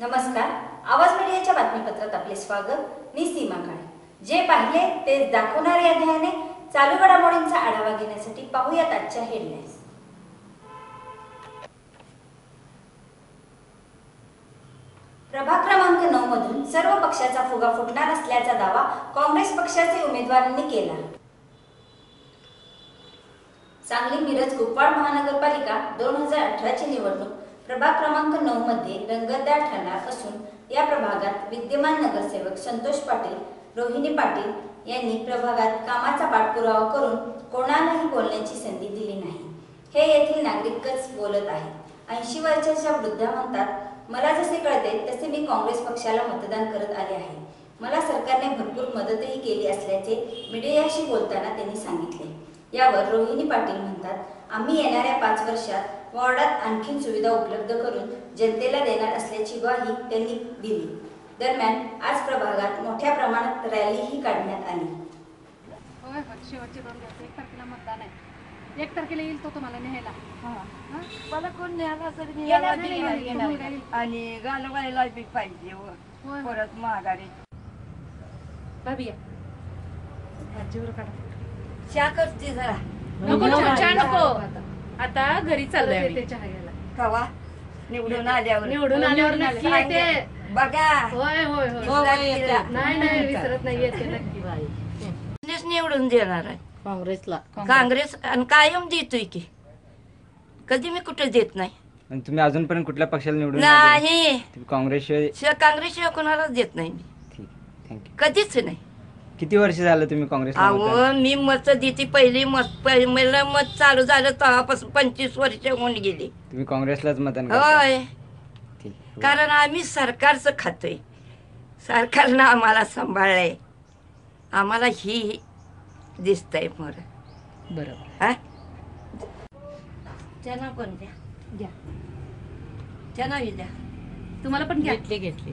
नमस्कार. आवाज मीडियाच्या बातमीपत्रात आपले स्वागत. मी सीमा काळे. जे पाहिले ते दाखवणार या ध्याने चालू घडामोडींचा आढावा घेण्यासाठी पाहूयात आजच्या हेडलाईन्स प्रभाग क्रमांक नऊ मधून सर्व पक्षाचा फुगा फुटणार असल्याचा दावा काँग्रेस पक्षाचे उमेदवारांनी केला. सांगली मिरज कुपवाड महानगरपालिका दोन हजार अठराची निवडणूक प्रभाग क्रमांक नऊ मध्ये रंगतदार ठरणार असून या प्रभागात विद्यमान नगरसेवक संतोष पाटील रोहिणी पाटील यांनी प्रभागात कामाचा पाठपुरावा करून कोणालाही बोलण्याची संधी दिली नाही. हे येथील नागरिकच बोलत आहेत. ऐंशी वर्षाच्या वृद्धा म्हणतात मला जसे कळते तसे मी काँग्रेस पक्षाला मतदान करत आले आहे. मला सरकारने भरपूर मदतही केली असल्याचे मीडियाशी बोलताना त्यांनी सांगितले. यावर रोहिणी पाटील म्हणतात आम्ही येणाऱ्या पाच वर्षात वॉर्डात आणखीन सुविधा उपलब्ध करून जनतेला देणार असल्याची ग्वाही त्यांनी दिली. दरम्यान आज प्रभागात मोठ्या प्रमाणात रॅलीही काढण्यात आली. होय होय. शेवटचे दोन दिवस. एक तारखेला मतदान आहे. एक तारखेला येईल तो तुम्हाला न्यायला. हा? मला कोण न्यायला तरी मी याला येणार. आणि घालवायला बी पाहिजे व. होय. होय परत महागारी भाभी या भाजीवर काढा. चहा करते जरा. नको नको चहा नको. आता घरी चाललोय आम्ही. कवा? निवडून आल्यावर. निवडून आल्यावर नक्की. येते. बघा. होय होय होय. नाही नाही विसरत नाही येते नक्की. काँग्रेस निवडून देणार आहे. काँग्रेसला. काँग्रेस आणि कायम देतोय की. कधी मी कुठे देत नाही. आणि तुम्ही अजूनपर्यंत कुठल्या पक्षाला निवडून? नाही. तुम्ही काँग्रेसशिवाय शिवाय काँग्रेसशिवाय कोणालाच देत नाही मी. ठीक थँक्यू कधीच नाही. किती वर्ष झालं तुम्ही काँग्रेसला मतदान? अहो मी मत देते पहिली मत पहिलं मत चालू झालं तेव्हापासून पंचवीस वर्ष होऊन गेली. तुम्ही काँग्रेसलाच मतदान करता? होय. कारण आम्ही सरकारचं खातोय. सरकारनं आम्हाला सांभाळलंय. आम्हाला ही दिसतंय मोर बरोबर. हा? त्यांना पण द्या. बी द्या. तुम्हाला पण घ्या. घेतली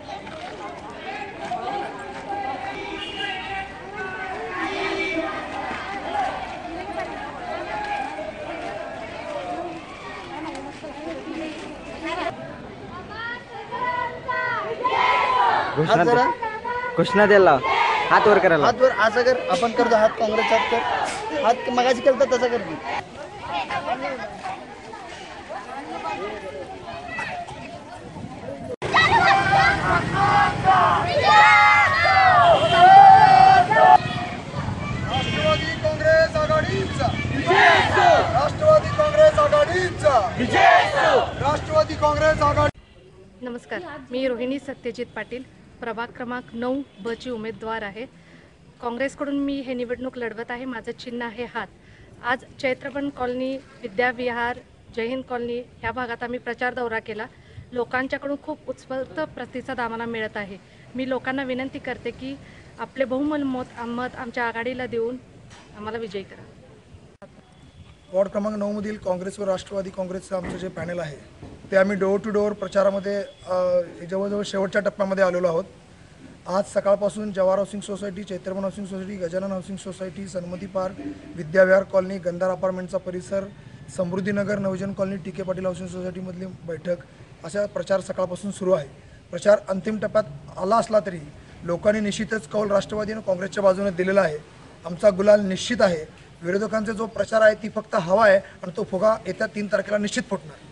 घोषणा. घोषणा द्यायला. हात वर करायला. हात वर. असं कर. आपण करतो हात काँग्रेस हात कर. हात मगाशी केलं तसं कर की. राष्ट्रवादी काँग्रेस आघाडीचा. राष्ट्रवादी काँग्रेस आघाडीचा. राष्ट्रवादी काँग्रेस आघाडी नमस्कार. मी रोहिणी सत्यजित पाटील. प्रभाग क्रमांक नऊ ब ची उमेदवार आहे. काँग्रेसकडून मी हे निवडणूक लढवत आहे. माझं चिन्ह आहे हात. आज चैत्रबन कॉलनी विद्याविहार जयहिंद कॉलनी ह्या भागात आम्ही प्रचार दौरा केला. लोकांच्याकडून खूप उत्स्फूर्त प्रतिसाद आम्हाला मिळत आहे. मी लोकांना विनंती करते की आपले बहुमल मत मत आमच्या आघाडीला देऊन आम्हाला विजयी करा. वॉर्ड क्रमांक नऊमधील काँग्रेस व राष्ट्रवादी काँग्रेसचं आमचं जे पॅनल आहे ते आम्ही डोअर टू डोअर प्रचारामध्ये जवळजवळ शेवटच्या टप्प्यामध्ये आलेलो आहोत. आज सकाळपासून Jawahar housing society Chaitraman housing society Gajanan housing society Sanmati park Vidyavihar colony Gandhar अपार्टमेंटचा परिसर Samruddhinagar Navjan colony T K Patil housing सोसायटीमधली बैठक अशा प्रचार सकाळपासून सुरू आहे. प्रचार अंतिम टप्प्यात आला असला तरी लोकांनी निश्चितच कौल राष्ट्रवादी आणि काँग्रेसच्या बाजूने दिलेला आहे. आमचा गुलाल निश्चित आहे. विरोधकांचा जो प्रचार आहे ती फक्त हवा आहे आणि तो फुगा येत्या तीन तारखेला निश्चित फुटणार.